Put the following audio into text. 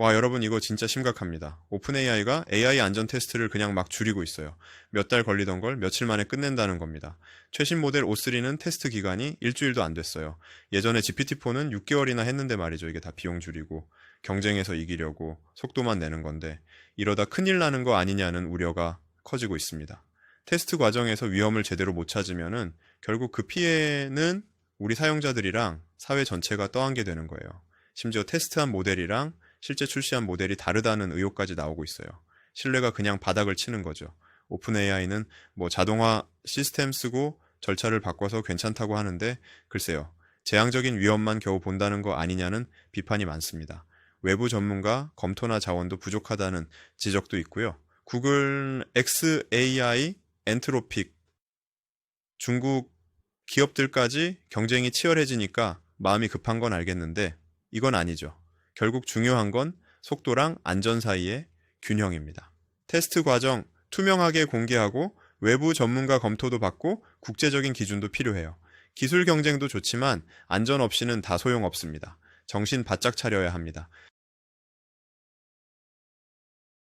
와, 여러분 이거 진짜 심각합니다. 오픈AI가 AI 안전 테스트를 그냥 막 줄이고 있어요. 몇 달 걸리던 걸 며칠 만에 끝낸다는 겁니다. 최신 모델 O3는 테스트 기간이 일주일도 안 됐어요. 예전에 GPT-4는 6개월이나 했는데 말이죠. 이게 다 비용 줄이고 경쟁에서 이기려고 속도만 내는 건데 이러다 큰일 나는 거 아니냐는 우려가 커지고 있습니다. 테스트 과정에서 위험을 제대로 못 찾으면은 결국 그 피해는 우리 사용자들이랑 사회 전체가 떠안게 되는 거예요. 심지어 테스트한 모델이랑 실제 출시한 모델이 다르다는 의혹까지 나오고 있어요. 신뢰가 그냥 바닥을 치는 거죠. 오픈 AI는 뭐 자동화 시스템 쓰고 절차를 바꿔서 괜찮다고 하는데 글쎄요. 재앙적인 위험만 겨우 본다는 거 아니냐는 비판이 많습니다. 외부 전문가 검토나 자원도 부족하다는 지적도 있고요. 구글 XAI 엔트로픽 중국 기업들까지 경쟁이 치열해지니까 마음이 급한 건 알겠는데 이건 아니죠. 결국 중요한 건 속도랑 안전 사이의 균형입니다. 테스트 과정 투명하게 공개하고 외부 전문가 검토도 받고 국제적인 기준도 필요해요. 기술 경쟁도 좋지만 안전 없이는 다 소용없습니다. 정신 바짝 차려야 합니다.